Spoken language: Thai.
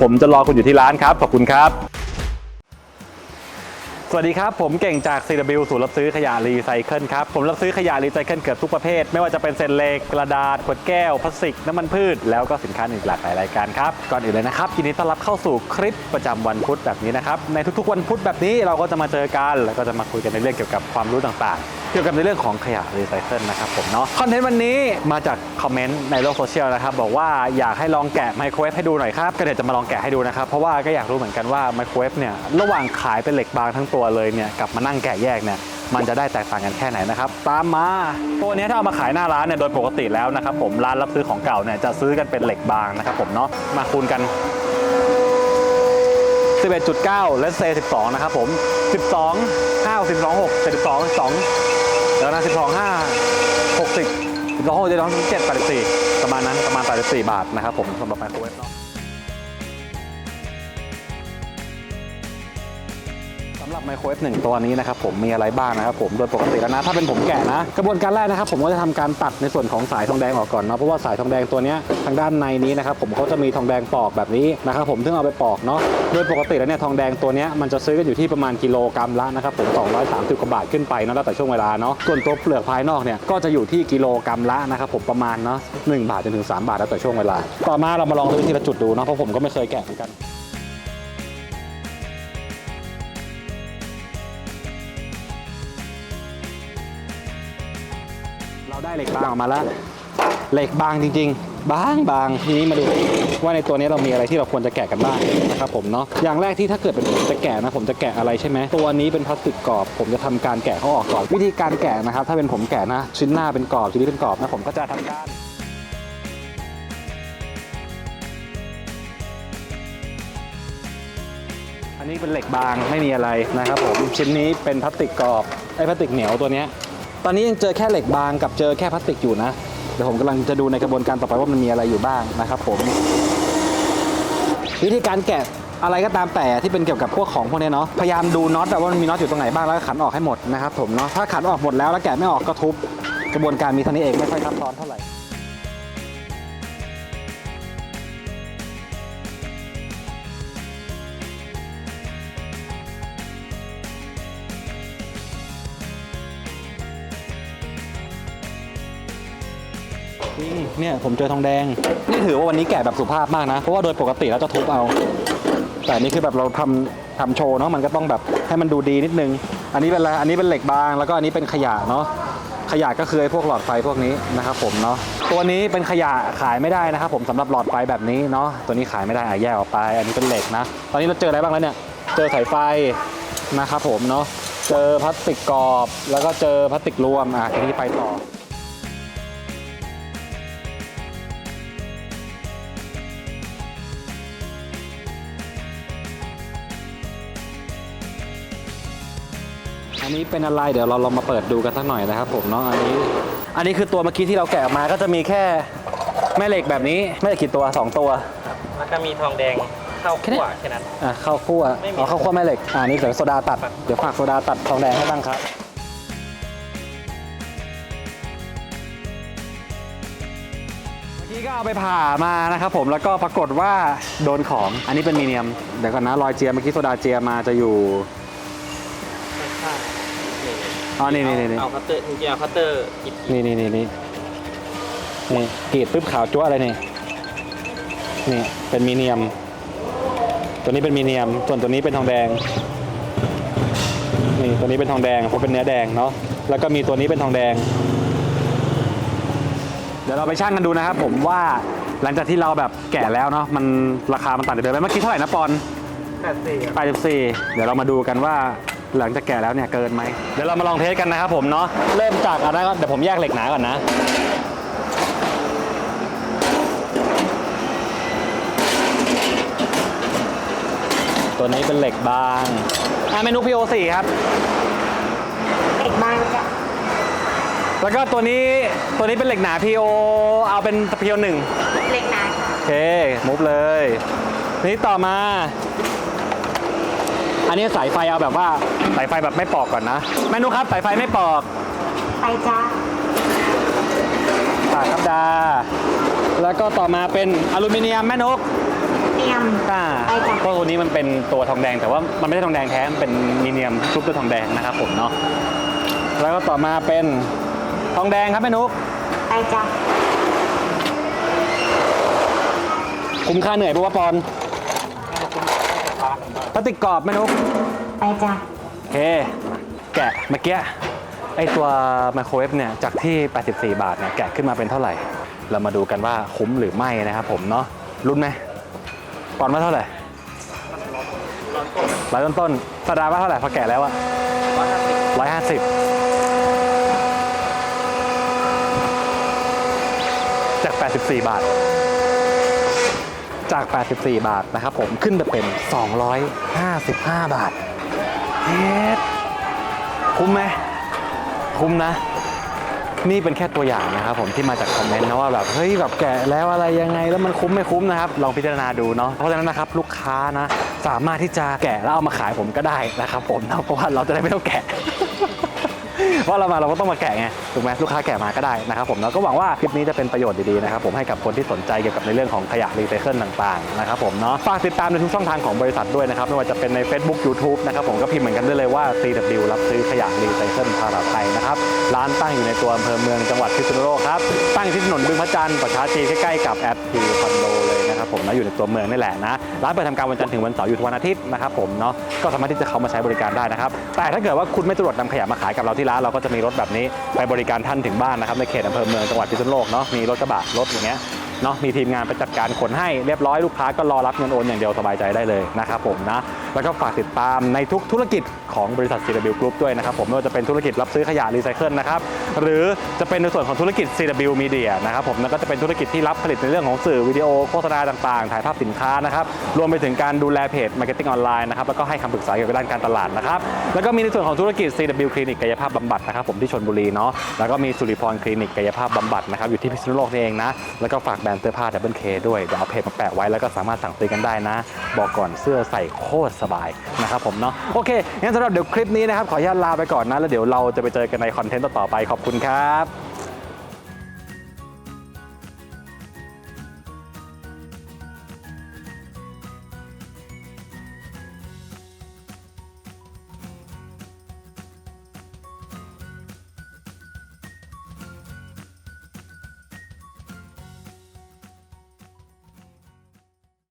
ผมจะรอคุณอยู่ที่ร้านครับ ขอบคุณครับ สวัสดีครับ ผมเก่งจาก CW ศูนย์รับซื้อขยะรีไซเคิลครับ ผมรับซื้อขยะรีไซเคิลเกือบทุกประเภท ไม่ว่าจะเป็นเศษเหล็กกระดาษขวดแก้วพลาสติก น้ำมันพืช แล้วก็สินค้าอื่นหลากหลายรายการครับ ก่อนอื่นเลยนะครับยินดีต้อนรับเข้าสู่คลิปประจำวันพุธแบบนี้นะครับ ในทุกๆวันพุธแบบนี้เราก็จะมาเจอกันแล้วก็จะมาคุยกันในเรื่องเกี่ยวกับความรู้ต่างๆ เกี่ยวกับในเรื่องของขยะรีไซเคิลนะครับผมเนาะคอนเทนต์วันนี้มาจากคอมเมนต์ในโลกโซเชียลนะครับบอกว่าอยากให้ลองแกะไมโครเวฟให้ดูหน่อยครับก็เดี๋ยวจะมาลองแกะให้ดูนะครับเพราะว่าก็อยากรู้เหมือนกันว่าไมโครเวฟเนี่ยระหว่างขายเป็นเหล็กบางทั้งตัวเลยเนี่ยกับมานั่งแกะแยกเนี่ยมันจะได้แตกต่างกันแค่ไหนนะครับตามมาตัวนี้ถ้าเอามาขายหน้าร้านเนี่ยโดยปกติแล้วนะครับผมร้านรับซื้อของเก่าเนี่ยจะซื้อกันเป็นเหล็กบางนะครับผมเนาะมาคูณกัน11.9 และเซ12 นะครับผม 12 5 12 6 12 2 แล้วนะ12 5 60 12 6 12 7 84ประมาณนั้นประมาณ84บาทนะครับผมสำหรับไมโครเวฟเนาะำหรับไมโครเวฟหนึ่งตัวนี้นะครับผมมีอะไรบ้างนะครับผมโดยปกติแล้วนะถ้าเป็นผมแกะนะกระบวนการแรกนะครับผมก็จะทำการตัดในส่วนของสายทองแดงออกก่อนเนาะเพราะว่าสายทองแดงตัวนี้ทางด้านในนี้นะครับผมเขาจะมีทองแดงปอกแบบนี้นะครับผมซึ่งเอาไปปอกเนาะโดยปกติแล้วเนี่ยทองแดงตัวนี้มันจะซื้อกันอยู่ที่ประมาณกิโลกรัมละนะครับผม230กว่าบาทขึ้นไปเนาะแล้วแต่ช่วงเวลาเนาะส่วนตัวเปลือกภายนอกเนี่ยก็จะอยู่ที่กิโลกรัมละนะครับผมประมาณเนาะ1บาทจนถึง 3 บาทแล้วแต่ช่วงเวลา ต่อมาเรามาลองดูทีละจุดดูเนาะเพราะผมก็ไม่เคยแกะเหมือนกัน ได้เหล็กบางออกมาแล้วเหล็กบางจริง ๆ บางบางทีนี้มาดูว่าในตัวนี้เรามีอะไรที่เราควรจะแกะกันบ้างนะครับผมเนาะอย่างแรกที่ถ้าเกิดเป็นผมจะแกะนะผมจะแกะอะไรใช่ไหมตัวนี้เป็นพลาสติกกรอบ ผมจะทำการแกะเขาออกก่อนวิธีการแกะนะครับ ถ้าเป็นผมแกะนะ ชิ้นหน้าเป็นกรอบชิ้นนี้เป็นกรอบนะผมก็จะทำการอันนี้เป็นเหล็กบางไม่มีอะไรนะครับผมชิ้นนี้เป็นพลาสติกกรอบไอ้พลาสติกเหนียวตัวเนี้ย ตอนนี้ยังเจอแค่เหล็กบางกับเจอแค่พลาสติกอยู่นะ เดี๋ยวผมกำลังจะดูในกระบวนการต่อไปว่ามันมีอะไรอยู่บ้างนะครับผมวิธีการแกะอะไรก็ตามแต่ที่เป็นเกี่ยวกับพวกของพวกนี้เนาะพยายามดูน็อตว่ามันมีน็อตอยู่ตรงไหนบ้างแล้วก็ขันออกให้หมดนะครับผมเนาะถ้าขันออกหมดแล้วแล้วแกะไม่ออกก็ทุบกระบวนการมีเท่านี้เองไม่ค่อยซับซ้อนเท่าไหร่ จริงเนี่ยผมเจอทองแดง นี่ถือว่าวันนี้แกะแบบสุภาพมากนะ เพราะว่าโดยปกติแล้วจะทุบเอา แต่อันนี่คือแบบเราทำทำโชว์เนาะมันก็ต้องแบบให้มันดูดีนิดนึง อันนี้เป็นอะไรอันนี้เป็นเหล็กบาง แล้วก็อันนี้เป็นขยะเนาะขยะก็คือไอ้พวกหลอดไฟพวกนี้นะครับผมเนาะตัวนี้เป็นขยะขายไม่ได้นะครับผมสำหรับหลอดไฟแบบนี้เนาะตัวนี้ขายไม่ได้อะแยกออกไป อันนี้เป็นเหล็กนะ ตอนนี้เราเจออะไรบ้างแล้วเนี่ยเจอสายไฟนะครับผมเนาะเจอพลาสติกกรอบ แล้วก็เจอพลาสติกรวมอะทีนี้ไปต่อ นนี้เป็นอะไรเดี๋ยวเราลองมาเปิดดูกันสักหน่อยนะครับผมเนาะอันนี้ อันนี้คือตัวเมื่อกี้ที่เราแกะออกมาก็จะมีแค่แม่เหล็กแบบนี้แม่เหล็กกี่ตัวสองตัว แล้วก็มีทองแดงเข้าแค่นี้ขั้วแค่นั้น อะเข้าคั่วไม่มีเอาเข้าคั่วแม่เหล็กอ่านี่เดี๋ยวโซดาตัดเดี๋ยวฝากโซดาตัดทองแดงให้บ้างครับ เมื่อกี้ก็เอาไปผ่ามานะครับผมแล้วก็ปรากฏว่าโดนของอันนี้เป็นมีเนียมเดี๋ยวก่อนนะรอยเจียเมื่อกี้โซดาเจียมาจะอยู่ อ๋อนี่นี่นี่นี่เอาคัตเตอร์จริงๆเอาคัตเตอร์หยิบนี่นี่นี่นี่นี่กรีดปุ๊บขาวจั๊วอะไรนี่นี่เป็นมีเนียม ตัวนี้เป็นมีเนียม ส่วนตัวนี้เป็นทองแดง นี่ตัวนี้เป็นทองแดงเพราะเป็นเนื้อแดงเนาะแล้วก็มีตัวนี้เป็นทองแดง เดี๋ยวเราไปชั่งกันดูนะครับ ผมว่าหลังจากที่เราแบบแก่แล้วเนาะมันราคามันต่างจากเดิมไหมเมื่อกี้เท่าไหร่นะปอน แปดสี่84 เดี๋ยวเรามาดูกันว่า หลังจากแก่แล้วเนี่ยเกินไหมเดี๋ยวเรามาลองเทสกันนะครับผมเนาะเริ่มจากอะไรก็เดี๋ยวผมแยกเหล็กหนาก่อนนะตัวนี้เป็นเหล็กบางอ่าเมนู PO4 ครับเด็กบางจ้ะแล้วก็ตัวนี้ตัวนี้เป็นเหล็กหนา PO เอาเป็น PO1 เล็กนายโอเคมุฟเลย นี่ต่อมา อันนี้สายไฟเอาแบบว่าสายไฟแบบไม่ปอกก่อนนะ แม่นุครับสายไฟไม่ปอกไปจ้าปากครับดา แล้วก็ต่อมาเป็นอลูมิเนียมแม่นกเนียมอ่าไปจ้ะเพราะตัวนี้มันเป็นตัวทองแดงแต่ว่ามันไม่ใช่ทองแดงแท้มันเป็นมีเนียมชุบด้วยทองแดงนะครับผมเนาะแล้วก็ต่อมาเป็นทองแดงครับแม่นุ๊กไปจ้ะคุ้มค่าเหนื่อยปะวะปอน พลาสติกกรอบแม่นุ๊กไปจ้ะโอเคแกะเมื่อกี้ไอตัวไมโครเวฟเนี่ยจากที่ 84 บาทเนี่ยแกะขึ้นมาเป็นเท่าไหร่ เรามาดูกันว่าคุ้มหรือไม่นะครับผมเนาะรุ่นไหมปอนว่าเท่าไหร่ร้อยต้นต้นๆสดาว่าเท่าไหร่พอแกะแล้วอะร้อยห้าสิบร้อยห้าสิบจาก 84 บาท จาก 84 บาทนะครับผมขึ้นไปเป็น 255 บาทเฮ็ดคุ้มไหมคุ้มนะ นี่เป็นแค่ตัวอย่างนะครับผมที่มาจากคอมเมนต์นะว่าแบบเฮ้ยแบบแกะแล้วอะไรยังไงแล้วมันคุ้มไม่คุ้มนะครับ ลองพิจารณาดูเนาะเพราะฉะนั้นนะครับลูกค้านะ สามารถที่จะแกะแล้วเอามาขายผมก็ได้นะครับผมนะเพราะว่าเราจะได้ไม่ต้องแกะ เพราะเรามาเราก็ต้องมาแกะไงถูกไหมลูกค้าแกะมาก็ได้นะครับผมแล้วก็หวังว่าคลิปนี้จะเป็นประโยชน์ดีๆนะครับผมให้กับคนที่สนใจเกี่ยวกับในเรื่องของขยะรีไซเคิลต่างๆนะครับผมเนาะฝากติดตามในทุกช่องทางของบริษัทด้วยนะครับไม่ว่าจะเป็นใน Facebook YouTube นะครับผมก็พิมพ์เหมือนกันได้เลยว่า CW รับซื้อขยะรีไซเคิลภาราไทยนะครับร้านตั้งอยู่ในตัวอำเภอเมืองจังหวัดพิษณุโลกครับตั้งที่ถนนบึงพระจันทร์ประชาจีใกล้ๆกับแอดพีคอนโดเลยนะครับผมนะอยู่ในตัวเมืองนี่แหละนะร้านเปิดทำการวันจันทร์ถึงวันเสาร์หยุดวันอาทิตย์นะครับผมเนาะก็สามารถที่จะเข้ามาใช้บริการได้นะครับแต่ถ้าเกิดว่าคุณไม่สะดวกนำขยะมาขายกับเราที่ร้านเราก็จะมีรถแบบนี้ไปบริการท่านถึงบ้านนะครับในเขตอำเภอเมืองจังหวัดพิษณุโลกเนาะมีรถกระบะรถอย่างเงี้ย เนาะมีทีมงานไปจัดการขนให้เรียบร้อยลูกค้าก็รอรับเงินโอนอย่างเดียวสบายใจได้เลยนะครับผมนะแล้วก็ฝากติดตามในทุกธุรกิจของบริษัท CW Group ด้วยนะครับผมไม่ว่าจะเป็นธุรกิจรับซื้อขยะรีไซเคิลนะครับหรือจะเป็นในส่วนของธุรกิจ CW Media นะครับผมแล้วก็จะเป็นธุรกิจที่รับผลิตในเรื่องของสื่อวิดีโอโฆษณาต่างๆ ถ่ายภาพสินค้านะครับรวมไปถึงการดูแลเพจ Marketing ออนไลน์นะครับแล้วก็ให้คำปรึกษาเกี่ยวกับด้านการตลาดนะครับแล้วก็มีในส่วนของธุรกิจ CW คลินิกกายภาพบำบัดนะครับผมที่ชลบุรีเนาะแล้วก็มีสุริพรคลินิกกายภาพบำบัดนะครับอยู่ที่พิษณุโลกนี่เองนะแล้วก็ฝากแบนด์เสื้อผ้า Double K ด้วยเดี๋ยวเอาเพจมาแปะไว้แล้วก็สามารถสั่งซื้อกันได้นะ บอกก่อนเสื้อใส่โคตรสบายนะครับผมเนาะโอเคงั้นสำหรับเดี๋ยวคลิปนี้นะครับขออนุญาตลาไปก่อนนะแล้วเดี๋ยวเราจะไปเจอกันในคอนเทนต์ต่อไปขอบคุณครับ